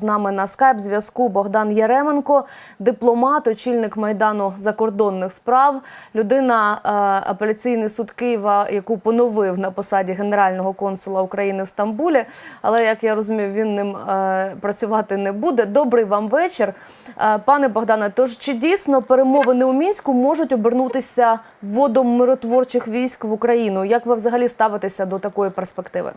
з нами на скайп зв'язку Богдан Яременко, дипломат, очільник майдану закордонних справ, людина е, апеляційний суд Києва, яку поновив на посаді генерального консула України в Стамбулі. Але як я розумію, він ним е, працювати не буде. Добрий вам вечір, Е, пане Богдане. Тож чи дійсно перемовини у мінську можуть обернутися вводом миротворчих військ в Україну? Як ви взагалі ставитеся до такої перспективи?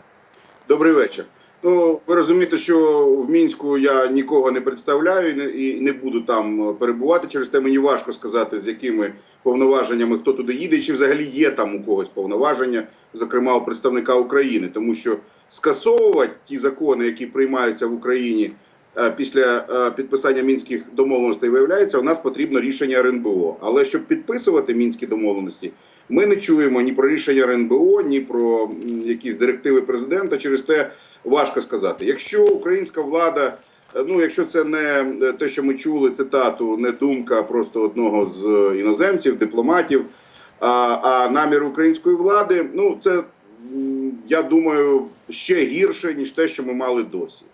Добрий вечір. Ну, ви розумієте, що в мінську я нікого не представляю і не, і не буду там е, перебувати. Через те мені важко сказати, з якими повноваженнями хто туди їде, чи взагалі є там у когось повноваження, зокрема у представника України, тому що скасовувати ті закони, які приймаються в Україні е, після е, підписання мінських домовленостей, виявляється, у нас потрібно рішення РНБО. Але щоб підписувати мінські домовленості, ми не чуємо ні про рішення РНБО, ні про якісь директиви президента. Через те важко сказати. Якщо українська влада, е, ну якщо це не те, що ми чули, цитату, не думка просто одного з іноземців, дипломатів, а, а намір української влади, ну це я думаю ще гірше ніж те, що ми мали досі.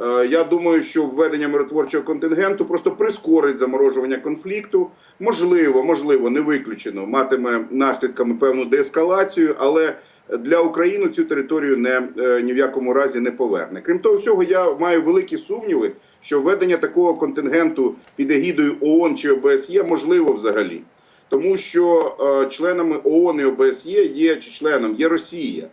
Е, Я думаю, що введення миротворчого контингенту просто прискорить заморожування конфлікту. Можливо, можливо, не виключено, матиме наслідками певну деескалацію, але для України цю територію не е, ні в якому разі не поверне. Крім того, всього, я маю великі сумніви, що введення такого контингенту під егідою ООН чи ОБСЄ можливо взагалі, тому що е, членами ООН і ОБСЄ є чи членом є Росія.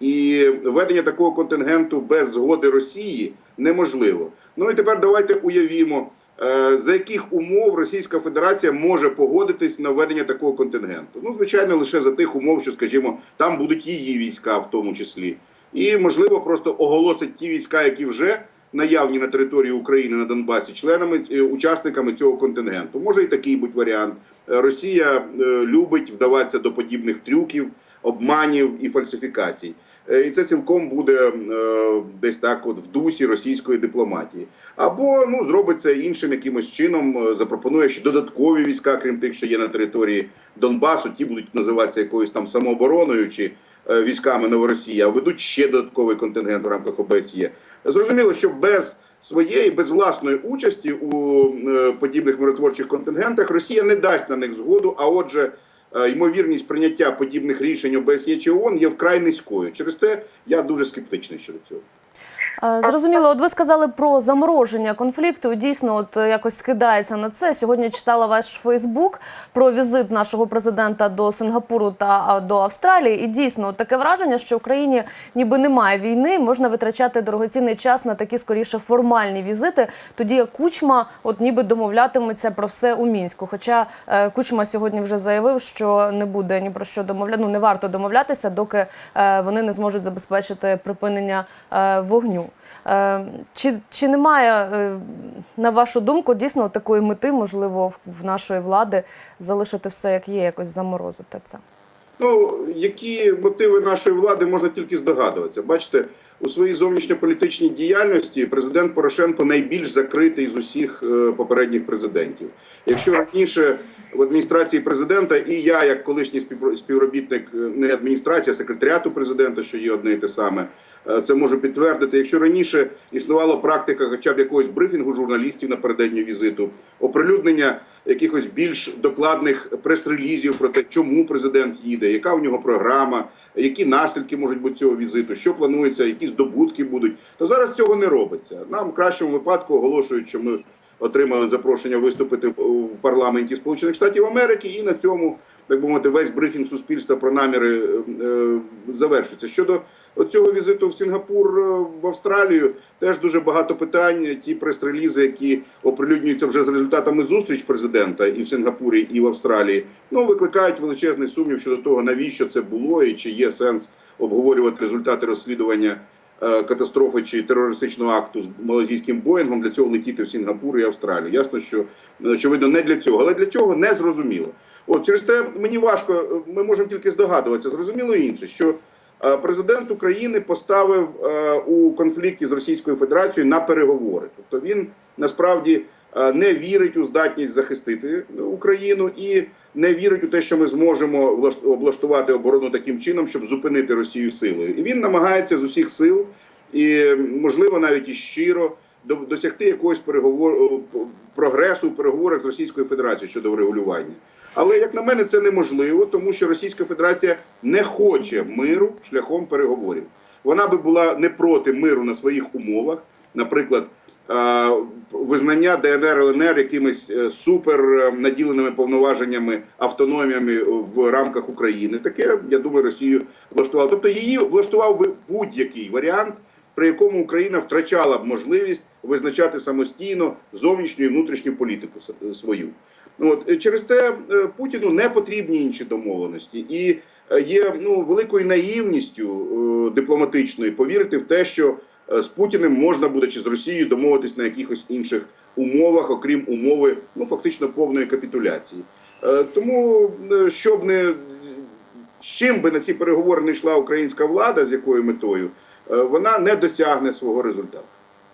І введення такого контингенту без згоди Росії неможливо. Ну і тепер давайте уявімо, е, за яких умов Російська Федерація може погодитись на введення такого контингенту. Ну, звичайно, лише за тих умов, що, скажімо, там будуть її війська, в тому числі, і можливо просто оголосить ті війська, які вже наявні на території України на Донбасі, членами е, учасниками цього контингенту. Може і такий бути варіант. Е, Росія любить вдаватися до подібних трюків, обманів і фальсифікацій. Е, І це цілком буде е, десь так, от в дусі російської дипломатії. Або ну зробить це іншим якимось чином, е, запропонує ще додаткові війська, крім тих, що є на території Донбасу. Ті будуть називатися якоюсь там самообороною чи військами Новоросії, а ведуть ще додатковий контингент в рамках ОБСЄ. Зрозуміло, що без своєї, без власної участі у подібних миротворчих контингентах Росія не дасть на них згоду. А отже, ймовірність прийняття подібних рішень ОБСЄ чи ООН є вкрай низькою. Через те я дуже скептичний щодо цього. Зрозуміло, от ви сказали про замороження конфлікту. Дійсно, от якось скидається на це. Сьогодні читала ваш Фейсбук про візит нашого президента до Сингапуру та до Австралії. І дійсно таке враження, що в Україні ніби немає війни, можна витрачати дорогоцінний час на такі скоріше формальні візити. Тоді як Кучма, от ніби домовлятиметься про все у мінську. Хоча е, Кучма сьогодні вже заявив, що не буде ні про що домовляти, ну не варто домовлятися, доки е, вони не зможуть забезпечити припинення е, вогню. Е, Чи, чи немає, е, на вашу думку, дійсно такої мети, можливо, в- нашої влади залишити все як є, якось заморозити це? Ну, які мотиви нашої влади можна тільки здогадуватися. Бачите, у своїй зовнішньополітичній діяльності президент Порошенко найбільш закритий з усіх е, попередніх президентів. Якщо раніше в адміністрації президента і я, як колишній співробітник не адміністрації, а секретаріату президента, що є одне і те саме, це можу підтвердити. Якщо раніше існувала практика, хоча б якогось брифінгу журналістів напередодні візиту, оприлюднення якихось більш докладних прес-релізів про те, чому президент їде, яка в нього програма, які наслідки можуть бути цього візиту, що планується, які здобутки будуть. То зараз цього не робиться. Нам в кращому випадку оголошують, що ми отримали запрошення виступити в парламенті Сполучених Штатів Америки, і на цьому так би мовити весь брифінг суспільства про наміри е, е, завершується. Щодо цього візиту в Сінгапур е, в Австралію теж дуже багато питань. Ті прес-релізи, які оприлюднюються вже з результатами зустріч президента і в Сингапурі, і в Австралії, ну викликають величезний сумнів щодо того, навіщо це було і чи є сенс обговорювати результати розслідування катастрофи чи терористичного акту з малазійським боїнгом. Для цього летіти в Сінгапур і Австралію. Ясно, що очевидно не для цього, але для чого не зрозуміло. От через те мені важко, е, ми можемо тільки здогадуватися. Зрозуміло інше, що е, президент України поставив е, у конфлікті з Російською Федерацією на переговори. Тобто він насправді не вірить у здатність захистити Україну і не вірить у те, що ми зможемо облаштувати оборону таким чином, щоб зупинити Росію силою. І він намагається з усіх сил і можливо навіть і щиро досягти якогось переговору прогресу в переговорах з Російською Федерацією щодо врегулювання. Але як на мене, це неможливо, тому що Російська Федерація не хоче миру шляхом переговорів. Вона би була не проти миру на своїх умовах, наприклад. е, Визнання ДНР ЛНР якимись е, супер е, наділеними повноваженнями, автономіями в рамках України. Таке я думаю, Росію влаштувало. Тобто її влаштував би будь-який варіант, при якому Україна втрачала б можливість визначати самостійно зовнішню і внутрішню політику свою. Ну, от, е, через те е, Путіну не потрібні інші домовленості, і е, є ну великою наївністю е, дипломатичною повірити в те, що е, з Путіним можна буде чи з Росією домовитись на якихось інших умовах, окрім умови ну фактично повної капітуляції. Е, Тому е, щоб не з чим би на ці переговори не йшла українська влада, з якою метою, е, вона не досягне свого результату.